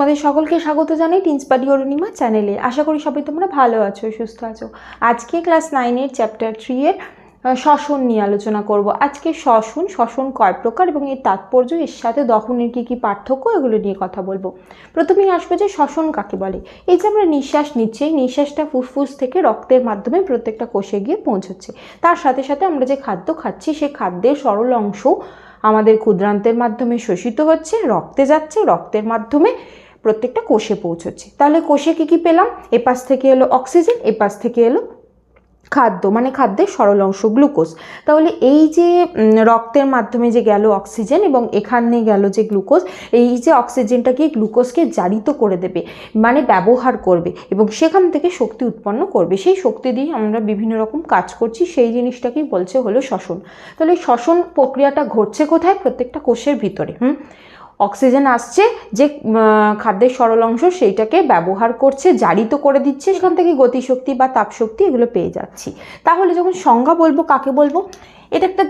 তোমাদের সকলকে স্বাগত জানাই টিন্সপাটি অরুণিমা চ্যানেলে। আশা করি সবাই তোমরা ভালো আছো, সুস্থ আছো। আজকে ক্লাস নাইনের চ্যাপ্টার থ্রি এর শ্বসন নিয়ে আলোচনা করব। আজকে শ্বসন শ্বসন কয় প্রকার এবং এর তাৎপর্য, এর সাথে দহনের কী কী পার্থক্য, এগুলো নিয়ে কথা বলব। প্রথমেই আসবে যে শ্বসন কাকে বলে। এই যে আমরা নিঃশ্বাস নিচ্ছি, এই নিঃশ্বাসটা ফুসফুস থেকে রক্তের মাধ্যমে প্রত্যেকটা কোষে গিয়ে পৌঁছচ্ছে। তার সাথে সাথে আমরা যে খাদ্য খাচ্ছি সেই খাদ্যের সরল অংশ আমাদের ক্ষুদ্রান্তের মাধ্যমে শোষিত হচ্ছে, রক্তে যাচ্ছে, রক্তের মাধ্যমে প্রত্যেকটা কোষে পৌঁছচ্ছে। তাহলে কোষে কী কী পেলাম? এপাশ থেকে এলো অক্সিজেন, এপাশ থেকে এলো খাদ্য মানে খাদ্যের সরল অংশ গ্লুকোজ। তাহলে এই যে রক্তের মাধ্যমে যে গেল অক্সিজেন এবং এখানে গেল যে গ্লুকোজ, এই যে অক্সিজেনটাকে গ্লুকোজকে জারিত করে দেবে মানে ব্যবহার করবে এবং সেখান থেকে শক্তি উৎপন্ন করবে। সেই শক্তি দিয়ে আমরা বিভিন্ন রকম কাজ করছি, সেই জিনিসটাকেই বলছে হলো শ্বসন। তাহলে শ্বসন প্রক্রিয়াটা ঘটছে কোথায়? প্রত্যেকটা কোষের ভিতরে, হুম? অক্সিজেন আসছে, যে খাদ্যের সরল অংশ সেইটাকে ব্যবহার করছে, জারিত করে দিচ্ছে, সেখান থেকে গতিশক্তি বা তাপশক্তি এগুলো পেয়ে যাচ্ছি। তাহলে যখন সংজ্ঞা বলব, কাকে বলব? এটা একটা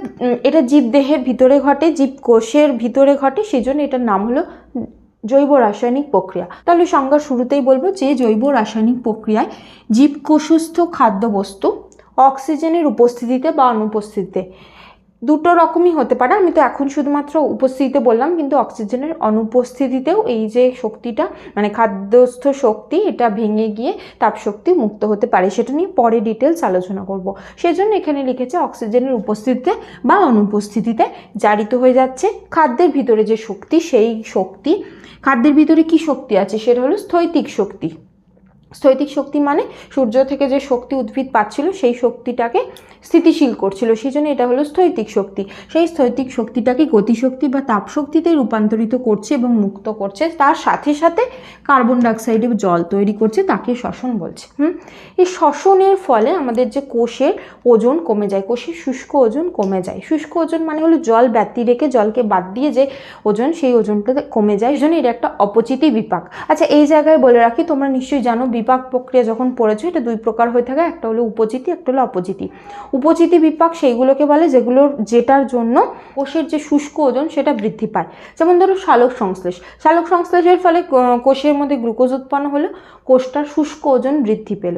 এটা জীবদেহের ভিতরে ঘটে জীব কোষের ভিতরে ঘটে সেই জন্য এটার নাম হলো জৈব রাসায়নিক প্রক্রিয়া। তাহলে সংজ্ঞা শুরুতেই বলব যে, জৈব রাসায়নিক প্রক্রিয়ায় জীবকোষস্থ খাদ্যবস্তু অক্সিজেনের উপস্থিতিতে বা অনুপস্থিতিতে দুটো রকমই হতে পারে। আমি তো এখন শুধুমাত্র উপস্থিতিতে বললাম, কিন্তু অক্সিজেনের অনুপস্থিতিতেও এই যে শক্তিটা মানে খাদ্যস্থ শক্তি, এটা ভেঙে গিয়ে তাপশক্তি মুক্ত হতে পারে, সেটা নিয়ে পরে ডিটেলস আলোচনা করব। সেজন্য এখানে লিখেছে অক্সিজেনের উপস্থিতিতে বা অনুপস্থিতিতে জারিত হয়ে যাচ্ছে খাদ্যের ভিতরে যে শক্তি, সেই শক্তি, খাদ্যের ভিতরে কি শক্তি আছে? সেটা হলো স্থৈতিক শক্তি। স্থৈতিক শক্তি মানে সূর্য থেকে যে শক্তি উদ্ভিদ পাচ্ছিল, সেই শক্তিটাকে স্থিতিশীল করছিল। সেই জন্য এটা হলো স্থৈতিক শক্তি। সেই স্থৈতিক শক্তিটাকে গতিশক্তি বা তাপশক্তিতে রূপান্তরিত করছে এবং মুক্ত করছে। তার সাথে সাথে কার্বন ডাইঅক্সাইডে জল তৈরি করছে, তাকে শ্বসন বলছে। হুম? এই শ্বসনের ফলে আমাদের যে কোষের ওজন কমে যায়, কোষের শুষ্ক ওজন কমে যায়। শুষ্ক ওজন মানে হলো জল ব্যতি রেখে জলকে বাদ দিয়ে যে ওজন, সেই ওজনটা কমে যায়। এই জন্য এটা একটা অপচিতি বিপাক। আচ্ছা এই জায়গায় বলে রাখি, তোমরা নিশ্চয়ই জানো বিপাক প্রক্রিয়া যখন পড়েছো, এটা দুই প্রকার হয়ে থাকে। একটা হলো উপচিতি একটা হলো অপজিতি। উপচিতি বিপাক সেইগুলোকে বলে যেগুলোর, যেটার জন্য কোষের যে শুষ্ক ওজন সেটা বৃদ্ধি পায়। যেমন ধরো শালক সংশ্লেষ। শালক সংশ্লেষের ফলে কোষের মধ্যে গ্লুকোজ উৎপন্ন হলো, কোষটার শুষ্ক ওজন বৃদ্ধি পেল।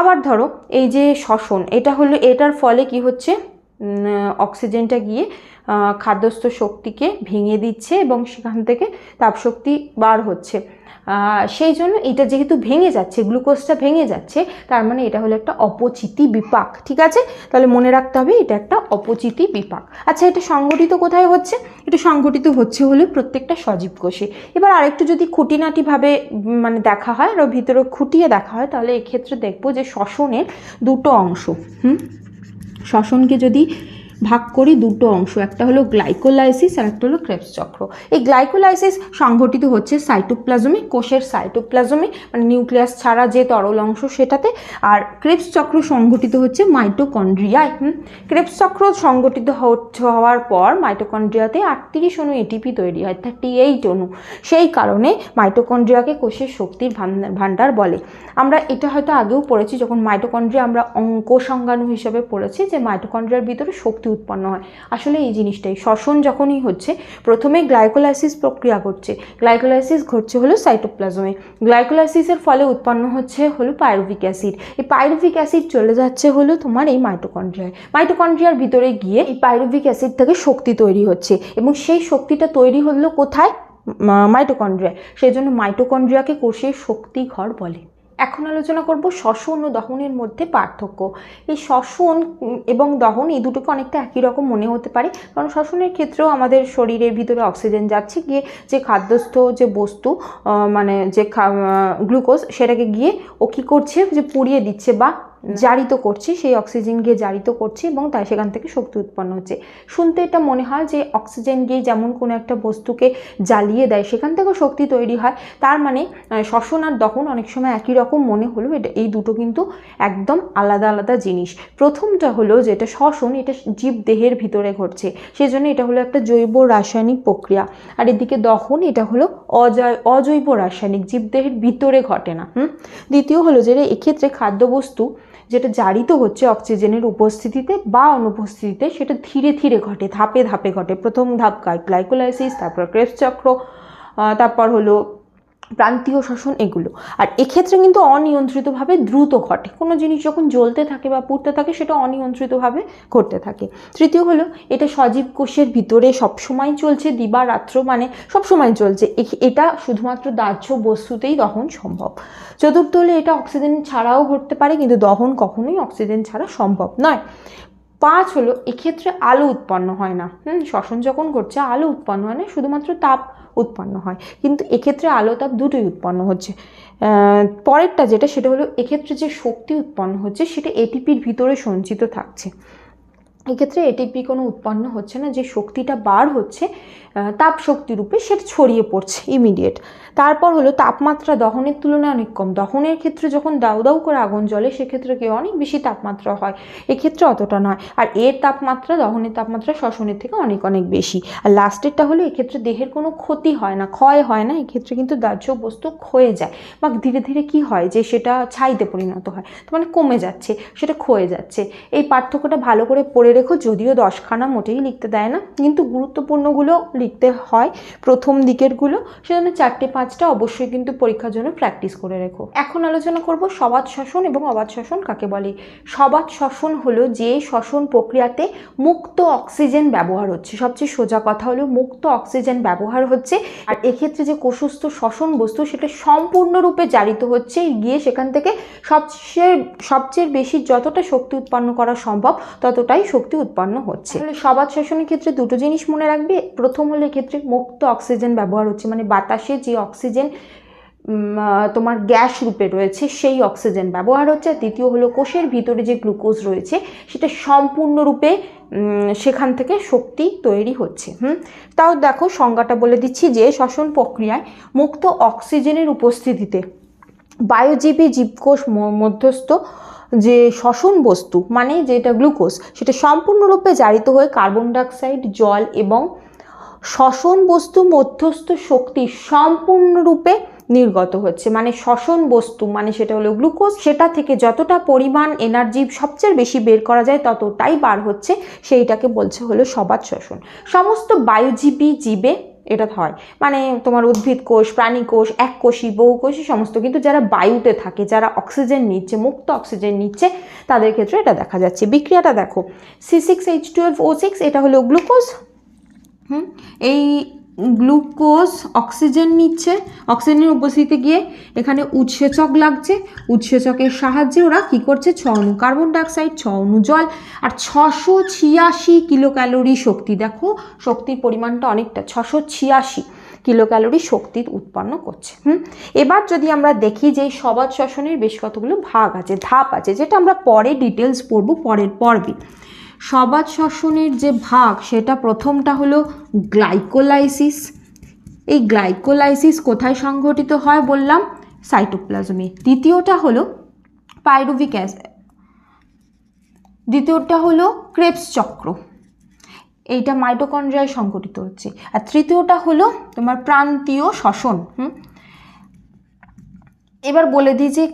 আবার ধরো এই যে শ্বসন, এটা হলো, এটার ফলে কি হচ্ছে? অক্সিজেনটা গিয়ে খাদ্যস্থ শক্তিকে ভেঙে দিচ্ছে এবং সেখান থেকে তাপশক্তি বার হচ্ছে। সেই জন্য এটা যেহেতু ভেঙে যাচ্ছে, গ্লুকোজটা ভেঙে যাচ্ছে, তার মানে এটা হলো একটা অপচিতি বিপাক, ঠিক আছে? তাহলে মনে রাখতে হবে এটা একটা অপচিতি বিপাক। আচ্ছা এটা সংগঠিত কোথায় হচ্ছে? এটা সংগঠিত হচ্ছে হলো প্রত্যেকটা সজীব কোষে। এবার আরেকটু যদি খুঁটিনাটিভাবে মানে দেখা হয় আরও ভিতরে খুঁটিয়ে দেখা হয়, তাহলে এক্ষেত্রে দেখব যে শ্বসনের দুটো অংশ, হুম? শ্বসনকে যদি ভাগ করি দুটো অংশ, একটা হলো গ্লাইকোলাইসিস আর একটা হলো ক্রেবস চক্র। এই গ্লাইকোলাইসিস সংঘটিত হচ্ছে সাইটোপ্লাজমে, কোষের সাইটোপ্লাজমে মানে নিউক্লিয়াস ছাড়া যে তরল অংশ সেটাতে। আর ক্রেবস চক্র সংঘটিত হচ্ছে মাইটোকন্ড্রিয়ায়। হুম? ক্রেবস চক্র সংগঠিত হওয়ার পর মাইটোকন্ড্রিয়াতে আটত্রিশ অণু এটিপি তৈরি হয় থার্টি এইট অণু। সেই কারণে মাইটোকন্ড্রিয়াকে কোষের শক্তির ভাণ্ডার বলে। আমরা এটা হয়তো আগেও পড়েছি, যখন মাইটোকন্ড্রিয়া আমরা অঙ্ক সংজ্ঞাণু হিসেবে পড়েছি, যে মাইটোকন্ড্রিয়ার ভিতরে শক্তি উৎপন্ন হয়। আসলে এই জিনিসটাই। শ্বসন যখনই হচ্ছে, প্রথমে গ্লাইকোলাইসিস প্রক্রিয়া ঘটছে। গ্লাইকোলাইসিস ঘটছে হলো সাইটোপ্লাজমে। গ্লাইকোলাইসিসের ফলে উৎপন্ন হচ্ছে হলো পাইরুভিক অ্যাসিড। এই পাইরুভিক অ্যাসিড চলে যাচ্ছে হলো তোমার এই মাইটোকন্ড্রিয়ায়। মাইটোকন্ড্রিয়ার ভিতরে গিয়ে এই পাইরুভিক অ্যাসিড থেকে শক্তি তৈরি হচ্ছে এবং সেই শক্তিটা তৈরি হলো কোথায়? মাইটোকন্ড্রিয়ায়। সেই জন্য মাইটোকন্ড্রিয়াকে কোষের শক্তি ঘর বলে। এখন আলোচনা করব শ্বসন ও দহনের মধ্যে পার্থক্য। এই শ্বসন এবং দহন এই দুটোকে অনেকটা একই রকম মনে হতে পারে, কারণ শ্বসনের ক্ষেত্রেও আমাদের শরীরের ভিতরে অক্সিজেন যাচ্ছে, গিয়ে যে খাদ্যস্থ যে বস্তু মানে যে গ্লুকোজ সেটাকে গিয়ে ও কী করছে যে পুড়িয়ে দিচ্ছে বা জারিত করছে, সেই অক্সিজেন গিয়ে জারিত করছে এবং তাই সেখান থেকে শক্তি উৎপন্ন হচ্ছে। শুনতে এটা মনে হয় যে অক্সিজেন গিয়ে যেমন কোনো একটা বস্তুকে জ্বালিয়ে দেয়, সেখান থেকেও শক্তি তৈরি হয়। তার মানে শ্বসন আর দহন অনেক সময় একই রকম মনে হলেও এটা, এই দুটো কিন্তু একদম আলাদা আলাদা জিনিস। প্রথমটা হলো যেটা শ্বসন, এটা জীব দেহের ভিতরে ঘটছে। সেই জন্য এটা হলো একটা জৈব রাসায়নিক প্রক্রিয়া। আর এদিকে দহন, এটা হলো অজয় অজৈব রাসায়নিক জীবদেহের ভিতরে ঘটে না, হুম? দ্বিতীয় হলো যে এক্ষেত্রে খাদ্যবস্তু যেটা জারিত হচ্ছে অক্সিজেনের উপস্থিতিতে বা অনুপস্থিতিতে, সেটা ধীরে ধীরে ঘটে, ধাপে ধাপে ঘটে। প্রথম ধাপ গ্লাইকোলাইসিস তারপর ক্রেবস চক্র তারপর হলো প্রান্তীয় শ্বসন এগুলো। আর এক্ষেত্রে কিন্তু অনিয়ন্ত্রিতভাবে দ্রুত ঘটে। কোনো জিনিস যখন জ্বলতে থাকে বা পুড়তে থাকে, সেটা অনিয়ন্ত্রিতভাবে ঘটতে থাকে। তৃতীয় হলো, এটা সজীব কোষের ভিতরে সবসময় চলছে, দিবা, রাত্র মানে সবসময় চলছে। এটা শুধুমাত্র দাহ্য বস্তুতেই দহন সম্ভব। চতুর্থ হলে, এটা অক্সিজেন ছাড়াও ঘটতে পারে, কিন্তু দহন কখনোই অক্সিজেন ছাড়া সম্ভব নয়। পাঁচ হলো, এক্ষেত্রে আলো উৎপন্ন হয় না। হুম, শ্বসন যখন ঘটছে, আলো উৎপন্ন হয় না, শুধুমাত্র তাপ উৎপন্ন হয়। কিন্তু এক্ষেত্রে আলোতাপ দুটোই উৎপন্ন হচ্ছে। পরেরটা যেটা, সেটা হলো এক্ষেত্রে যে শক্তি উৎপন্ন হচ্ছে, সেটা এটিপির ভিতরে সঞ্চিত থাকছে। এক্ষেত্রে এটিপি কোনো উৎপন্ন হচ্ছে না, যে শক্তিটা বার হচ্ছে আহ, তাপ শক্তি রূপে সেটা ছড়িয়ে পড়ছে ইমিডিয়েট তারপর হলো তাপমাত্রা দহনের তুলনায় অনেক কম। দহনের ক্ষেত্রে যখন দাউ দাউ করে আগুন জ্বলে সেক্ষেত্রে কি অনেক বেশি তাপমাত্রা হয়। এক্ষেত্রে অতটা নয়। আর এর তাপমাত্রা দহনের তাপমাত্রা শ্বসনের থেকে অনেক অনেক বেশি। আর লাস্টেরটা হলো এক্ষেত্রে দেহের কোনো ক্ষতি হয় না ক্ষয় হয় না এক্ষেত্রে কিন্তু দাহ্য বস্তু ক্ষয়ে যায়। বা ধীরে ধীরে কি হয় যে সেটা ছাইতে পরিণত হয়? তো মানে কমে যাচ্ছে সেটা ক্ষয়ে যাচ্ছে। এই পার্থক্যটা ভালো করে পড়ে রেখো যদিও দশখানা মোটেই লিখতে দেয় না। কিন্তু গুরুত্বপূর্ণগুলো লিখতে হয় প্রথম দিকেরগুলো, সেজন্য চারটে, পাঁচটা অবশ্যই কিন্তু পরীক্ষার জন্য প্র্যাকটিস করে রেখো। এখন আলোচনা করব সবাদ শ্বসন এবং অবাধ শ্বসন কাকে বলে? সবাদ শ্বসন হলো যে শ্বসন প্রক্রিয়াতে মুক্ত অক্সিজেন ব্যবহার হচ্ছে। সবচেয়ে সোজা কথা হলো মুক্ত অক্সিজেন ব্যবহার হচ্ছে। আর এক্ষেত্রে যে কোষস্থ শ্বসন বস্তু, সেটা সম্পূর্ণরূপে জারিত হচ্ছে। গিয়ে সেখান থেকে সবচেয়ে সবচেয়ে বেশি যতটা শক্তি উৎপন্ন করা সম্ভব, ততটাই শক্তি উৎপন্ন হচ্ছে। সবাদ শ্বসনের ক্ষেত্রে দুটো জিনিস মনে রাখবে। প্রথম হলো এক্ষেত্রে মুক্ত অক্সিজেন ব্যবহার হচ্ছে মানে বাতাসে যে অক্সিজেন তোমার গ্যাস রূপে রয়েছে, সেই অক্সিজেন ব্যবহার হচ্ছে। দ্বিতীয় হলো কোষের ভিতরে যে গ্লুকোজ রয়েছে, সেটা সম্পূর্ণরূপে সেখান থেকে শক্তি তৈরি হচ্ছে, হুম? তাও দেখো সংজ্ঞাটা বলে দিচ্ছি যে শ্বসন প্রক্রিয়ায় মুক্ত অক্সিজেনের উপস্থিতিতে বায়োজীবী জীবকোষ মধ্যস্থ যে শ্বসন বস্তু মানে যেটা গ্লুকোজ, সেটা সম্পূর্ণরূপে জারিত হয়ে কার্বন ডাইঅক্সাইড, জল এবং শ্বসন বস্তু মধ্যস্থ শক্তি সম্পূর্ণরূপে নির্গত হচ্ছে। মানে শ্বসন বস্তু মানে সেটা হলো গ্লুকোজ, সেটা থেকে যতটা পরিমাণ এনার্জি সবচেয়ে বেশি বের করা যায় ততটাই বার হচ্ছে, সেইটাকে বলছে হলো সবাদ শ্বসন। সমস্ত বায়ুজীবী জীবে এটা হয়। মানে তোমার উদ্ভিদ কোষ, প্রাণী কোষ, এক কোষী, বহু কোষী, সমস্ত। কিন্তু যারা বায়ুতে থাকে, যারা অক্সিজেন নিচ্ছে, মুক্ত অক্সিজেন নিচ্ছে, তাদের ক্ষেত্রে এটা দেখা যাচ্ছে। বিক্রিয়াটা দেখো C six H twelve O six এটা হলো গ্লুকোজ হুম? এই গ্লুকোজ অক্সিজেন নিচ্ছে। অক্সিজেনের উপস্থিতিতে গিয়ে এখানে উৎসেচক লাগছে। উৎসেচকের সাহায্যে ওরা কী করছে? ছ অণু কার্বন ডাইঅক্সাইড, ছ অণু জল আর ছশো ছিয়াশি কিলো ক্যালোরি শক্তি। দেখো, শক্তির পরিমাণটা অনেকটা, ছশো ছিয়াশি কিলো ক্যালোরি শক্তি উৎপন্ন করছে। হুম? এবার যদি আমরা দেখি যে সবাদ শ্বসনের বেশ কতগুলো ভাগ আছে, ধাপ আছে, যেটা আমরা পরে ডিটেলস পড়ব পরের পর্বে। সবাদ শ্বসনের যে ভাগ, সেটা প্রথমটা হলো গ্লাইকোলাইসিস। এই গ্লাইকোলাইসিস কোথায় সংঘটিত হয় বললাম? সাইটোপ্লাজমে। দ্বিতীয়টা হলো পাইরুভিক অ্যাসিড দ্বিতীয়টা হলো ক্রেপস চক্র। এইটা মাইটোকন্ড্রিয়ায় সংঘটিত হচ্ছে। আর তৃতীয়টা হলো তোমার প্রান্তীয় শ্বসন, হুম? এবার বলে দিই যে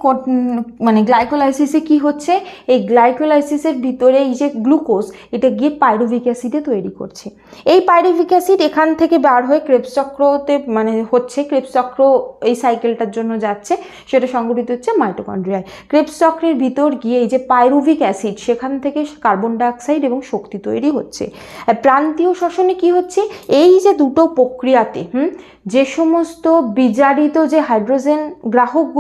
মানে গ্লাইকোলাইসিসে কি হচ্ছে? এই গ্লাইকোলাইসিসের ভিতরে এই যে গ্লুকোজ এটা গিয়ে পাইরুভিক অ্যাসিডে তৈরি করছে। এই পাইরুভিক অ্যাসিড এখান থেকে বার হয়ে ক্রেপচক্রতে মানে হচ্ছে ক্রেপচক্র এই সাইকেলটার জন্য যাচ্ছে, সেটা সংগঠিত হচ্ছে মাইটোকন্ড্রিয়ায় ক্রেপস চক্রের ভিতর গিয়ে এই যে পাইরুভিক অ্যাসিড সেখান থেকে কার্বন ডাইঅক্সাইড এবং শক্তি তৈরি হচ্ছে। প্রান্তীয় শ্বসনে কি হচ্ছে? এই যে দুটো প্রক্রিয়াতে, হুম, যে সমস্ত বিজারিত যে হাইড্রোজেন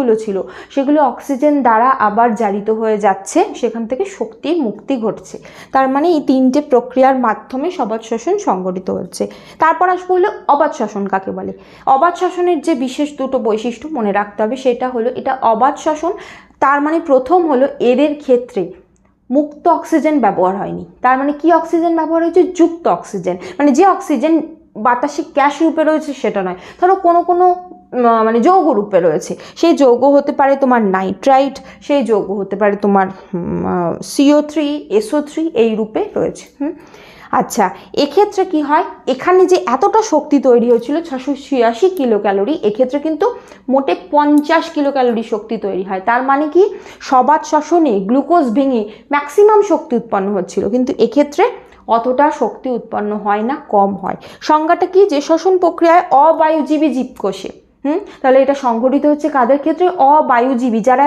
গ্রাহকগুলো ছিল। সেগুলো অক্সিজেন দ্বারা আবার জারিত হয়ে যাচ্ছে, সেখান থেকে শক্তির মুক্তি ঘটছে। তার মানে এই তিনটে প্রক্রিয়ার মাধ্যমে সবাদ শ্বসন সংগঠিত হচ্ছে। তারপর আসব হলো অবাধ শ্বসন কাকে বলে? অবাধ শ্বসনের যে বিশেষ দুটো বৈশিষ্ট্য মনে রাখতে হবে, সেটা হলো এটা অবাধ শ্বসন তার মানে প্রথম হলো এদের ক্ষেত্রে মুক্ত অক্সিজেন ব্যবহার হয়নি। তার মানে কি অক্সিজেন ব্যবহার হয়েছে? যুক্ত অক্সিজেন। মানে যে অক্সিজেন বাতাসে গ্যাস রূপে রয়েছে সেটা নয়। ধরো কোনো কোনো মানে যৌগ রূপে রয়েছে। সেই যৌগ হতে পারে তোমার নাইট্রাইট, সেই যৌগ হতে পারে তোমার সিও থ্রি এসও থ্রি, এই রূপে রয়েছে। হুম? আচ্ছা এক্ষেত্রে কি হয়? এখানে যে এতটা শক্তি তৈরি হয়েছিল, ছশো ছিয়াশি কিলো ক্যালোরি এক্ষেত্রে কিন্তু মোটে পঞ্চাশ কিলো ক্যালোরি শক্তি তৈরি হয়। তার মানে কি? সবাদ শ্বসনে গ্লুকোজ ভেঙে ম্যাক্সিমাম শক্তি উৎপন্ন হচ্ছিল, কিন্তু এক্ষেত্রে অতটা শক্তি উৎপন্ন হয় না, কম হয়। সংজ্ঞাটা কি? যে শ্বসন প্রক্রিয়ায় অবায়ুজীবী জীবকোষে। হুম? তাহলে এটা সংঘটিত হচ্ছে কাদের ক্ষেত্রে? অবায়ুজীবী, যারা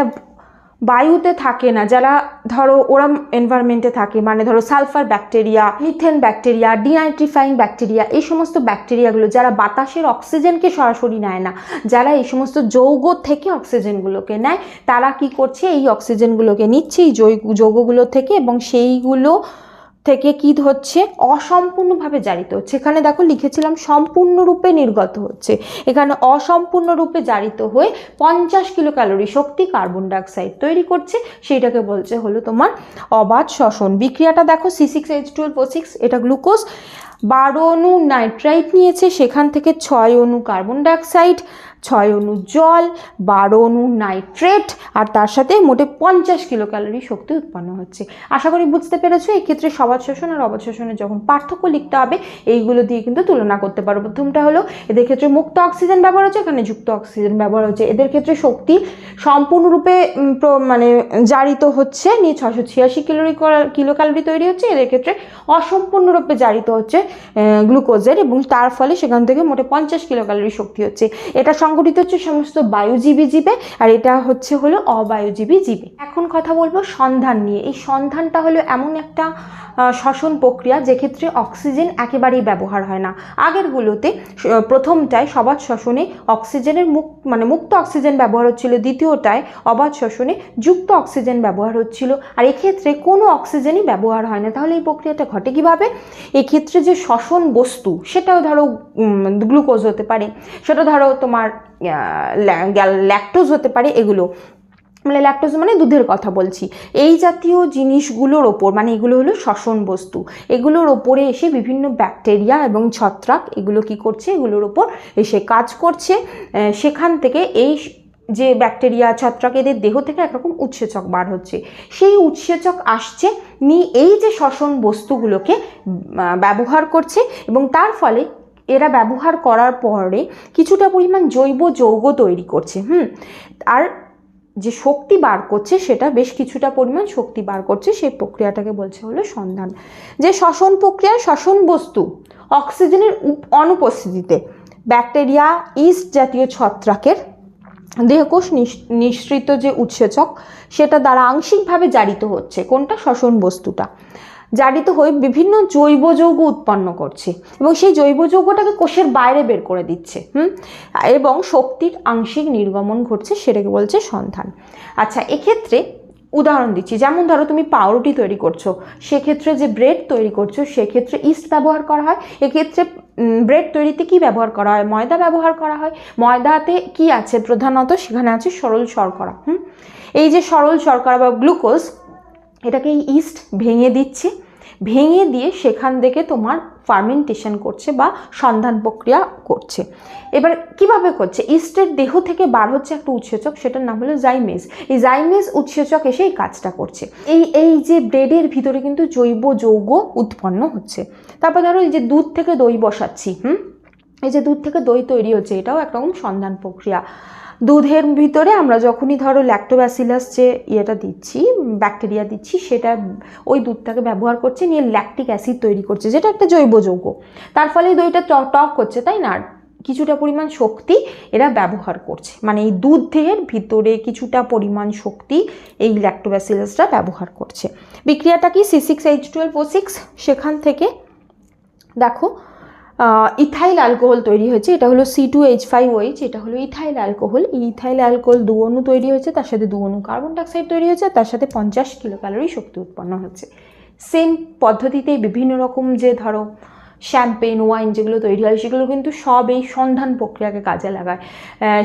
বায়ুতে থাকে না, যারা ধরো ওরাম এনভায়রনমেন্টে থাকে মানে ধরো sulphur bacteria methane bacteria denitrifying bacteria এই সমস্ত ব্যাকটেরিয়াগুলো যারা বাতাসের অক্সিজেনকে সরাসরি নেয় না, যারা এই সমস্ত যৌগ থেকে অক্সিজেনগুলোকে নেয়, তারা কি করছে? এই অক্সিজেনগুলোকে নিচ্ছে, এই যৌগ, যৌগগুলো থেকে, এবং সেইগুলো থেকে কি হচ্ছে? অসম্পূর্ণভাবে জারিত হচ্ছে। এখানে দেখো লিখেছিলাম সম্পূর্ণরূপে নির্গত হচ্ছে। এখানে অসম্পূর্ণরূপে জারিত হয়ে পঞ্চাশ কিলো ক্যালোরি শক্তি কার্বন ডাইঅক্সাইড তৈরি করছে। সেইটাকে বলছে হলো তোমার অবাধ শ্বসন। বিক্রিয়াটা দেখো C six H twelve O six এটা গ্লুকোজ। বারো অণু নাইট্রাইট নিয়েছে। সেখান থেকে ছয় অণু কার্বন ডাইঅক্সাইড। ছয় অণু জল, বারো অণু নাইট্রেট, আর তার সাথে মোটে পঞ্চাশ কিলো ক্যালোরি শক্তি উৎপন্ন হচ্ছে। আশা করি বুঝতে পেরেছ এক্ষেত্রে ক্ষেত্রে সবাদ শোষণ আর অবাধ শোষণের যখন পার্থক্য লিখতে হবে, এইগুলো দিয়ে কিন্তু তুলনা করতে পারো। প্রথমটা হলো, এদের ক্ষেত্রে মুক্ত অক্সিজেন ব্যবহার হচ্ছে, এখানে যুক্ত অক্সিজেন ব্যবহার হচ্ছে। এদের ক্ষেত্রে শক্তি সম্পূর্ণরূপে প্র- মানে জারিত হচ্ছে, নিয়ে ছশো ছিয়াশি কিলোরি কিলো ক্যালোরি তৈরি হচ্ছে। এদের ক্ষেত্রে অসম্পূর্ণরূপে জারিত হচ্ছে গ্লুকোজের, এবং তার ফলে সেখান থেকে মোটে পঞ্চাশ কিলো ক্যালোরি শক্তি হচ্ছে। এটা সংগঠিত হচ্ছে সমস্ত বায়ুজীবী জীবে, আর এটা হচ্ছে হলো অবায়ুজীবী জীবে। এখন কথা বলব সন্ধান নিয়ে। এই সন্ধানটা হলো এমন একটা শ্বসন প্রক্রিয়া যেক্ষেত্রে অক্সিজেন একেবারেই ব্যবহার হয় না। আগেরগুলোতে প্রথমটায় সবাজ শ্বসনে অক্সিজেনের মুক মানে মুক্ত অক্সিজেন ব্যবহার হচ্ছিল, দ্বিতীয়টায় অবাধ শ্বসনে যুক্ত অক্সিজেন ব্যবহার হচ্ছিল। আর এক্ষেত্রে কোনো অক্সিজেনই ব্যবহার হয় না। তাহলে এই প্রক্রিয়াটা ঘটে কীভাবে? এক্ষেত্রে যে শ্বসন বস্তু, সেটাও ধরো গ্লুকোজ হতে পারে। সেটা ধরো তোমার ল্যাকটোজ হতে পারে এগুলো। মানে ল্যাকটোজ মানে দুধের কথা বলছি। এই জাতীয় জিনিসগুলোর ওপর মানে এগুলো হলো শ্বসন বস্তু, এগুলোর ওপরে এসে বিভিন্ন ব্যাকটেরিয়া এবং ছত্রাক এগুলো কি করছে? এগুলোর ওপর এসে কাজ করছে। সেখান থেকে এই যে ব্যাকটেরিয়া ছত্রাক এদের দেহ থেকে একরকম উৎসেচক বার হচ্ছে। সেই উৎসেচক আসছে, নিয়ে এই যে শ্বসন বস্তুগুলোকে ব্যবহার করছে এবং তার ফলে এরা ব্যবহার করার পরে কিছুটা পরিমাণ জৈব যৌগ তৈরি করছে, হুম? আর যে শক্তি বার করছে সেটা বেশ কিছুটা পরিমাণ শক্তি বার করছে, সেই প্রক্রিয়াটাকে বলছে হলো সন্ধান। যে শ্বসন প্রক্রিয়া, শ্বসন বস্তু অক্সিজেনের অনুপস্থিতিতে ব্যাকটেরিয়া, ইস্ট জাতীয় ছত্রাকের দেহকোষ নিঃসৃত যে উৎসেচক, সেটা দ্বারা আংশিকভাবে জারিত হচ্ছে। কোনটা? শ্বসন বস্তুটা। জারিত হয়ে বিভিন্ন জৈব যৌগ উৎপন্ন করছে এবং সেই জৈব যৌগটাকে কোষের বাইরে বের করে দিচ্ছে, হুম? এবং শক্তির আংশিক নির্গমন ঘটছে সেটাকে বলছে সন্ধান। আচ্ছা এক্ষেত্রে উদাহরণ দিচ্ছি। যেমন ধরো তুমি পাউরুটি তৈরি করছ, সেক্ষেত্রে যে ব্রেড তৈরি করছ, সেক্ষেত্রে ইস্ট ব্যবহার করা হয়। এক্ষেত্রে ব্রেড তৈরিতে কি ব্যবহার করা হয়? ময়দা ব্যবহার করা হয়। ময়দাতে কি আছে? প্রধানত সেখানে আছে সরল শর্করা, হুম? এই যে সরল শর্করা বা গ্লুকোজ, এটাকে ইস্ট ভেঙে দিচ্ছে। ভেঙে দিয়ে সেখান থেকে তোমার ফার্মেন্টেশন করছে বা সন্ধান প্রক্রিয়া করছে। এবার কীভাবে করছে? ইস্টের দেহ থেকে বার হচ্ছে একটা উৎসেচক, সেটার নাম হলো জাইমেজ এই জাইমেজ উৎসেচক এসে এই কাজটা করছে। এই এই যে ব্রেডের ভিতরে কিন্তু জৈব যৌগ উৎপন্ন হচ্ছে। তারপর ধরো এই যে দুধ থেকে দই বসাচ্ছি, হুম? এই যে দুধ থেকে দই তৈরি হচ্ছে, এটাও একরকম সন্ধান প্রক্রিয়া। দুধের ভিতরে আমরা যখনই ধরো ল্যাক্টোব্যাসিলাস যে ইয়েটা দিচ্ছি ব্যাকটেরিয়া দিচ্ছি, সেটা ওই দুধটাকে ব্যবহার করছে, নিয়ে ল্যাকটিক অ্যাসিড তৈরি করছে, যেটা একটা জৈব যৌগ। তার ফলে দইটা টক করছে তাই না? কিছুটা পরিমাণ শক্তি এরা ব্যবহার করছে। মানে এই দুধের ভিতরে কিছুটা পরিমাণ শক্তি এই ল্যাক্টোব্যাসিলাসটা ব্যবহার করছে। বিক্রিয়াটা কি? C six H twelve O six সেখান থেকে। দেখো ইথাইল অ্যালকোহল তৈরি হয়েছে, এটা হলো C two H five O H এটা হলো ইথাইল অ্যালকোহল। এই ইথাইল অ্যালকোহল দু অণু তৈরি হয়েছে, তার সাথে দু অণু কার্বন ডাইঅক্সাইড তৈরি হয়েছে, তার সাথে পঞ্চাশ কিলো ক্যালোরি শক্তি উৎপন্ন হচ্ছে সেম পদ্ধতিতে বিভিন্ন রকম যে ধরো শ্যাম্পেন ওয়াইন যেগুলো তৈরি হয়, সেগুলো কিন্তু সব এই সন্ধান প্রক্রিয়াকে কাজে লাগায়।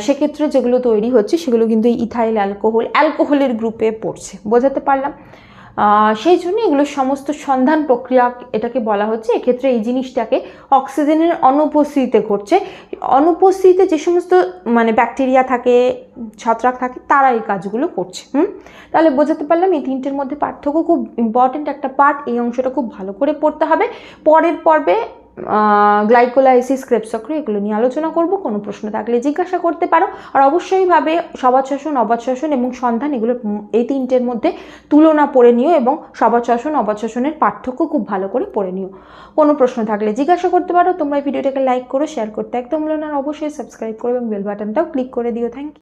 সেক্ষেত্রে যেগুলো তৈরি হচ্ছে, সেগুলো কিন্তু ইথাইল অ্যালকোহল অ্যালকোহলের গ্রুপে পড়ছে। বোঝাতে পারলাম? সেই জন্য এগুলো সমস্ত সন্ধান প্রক্রিয়া এটাকে বলা হচ্ছে। এক্ষেত্রে এই জিনিসটাকে অক্সিজেনের অনুপস্থিতিতে ঘটছে। অনুপস্থিতিতে যে সমস্ত মানে ব্যাকটেরিয়া থাকে, ছত্রাক থাকে, তারা এই কাজগুলো করছে, হুম? তাহলে বোঝাতে পারলাম এই তিনটের মধ্যে পার্থক্য খুব ইম্পর্ট্যান্ট একটা পার্ট এই অংশটা খুব ভালো করে পড়তে হবে। পরের পর্বে গ্লাইকোলাইসিস ক্রেপচক্র এগুলো নিয়ে আলোচনা করব। কোনো প্রশ্ন থাকলে জিজ্ঞাসা করতে পারো। আর অবশ্যই ভাবে সবাদ শাসন অবাধ শাসন এবং সন্ধান, এগুলো এই তিনটের মধ্যে তুলনা পড়ে নিও এবং সবাদ শাসন অবাধ শাসনের পার্থক্য খুব ভালো করে পড়ে নিও। কোনো প্রশ্ন থাকলে জিজ্ঞাসা করতে পারো। তোমরা এই ভিডিওটাকে লাইক করো শেয়ার করতে একদম ভুলো না। অবশ্যই সাবস্ক্রাইব করো এবং বেল বাটনটাও ক্লিক করে দিও। Thank you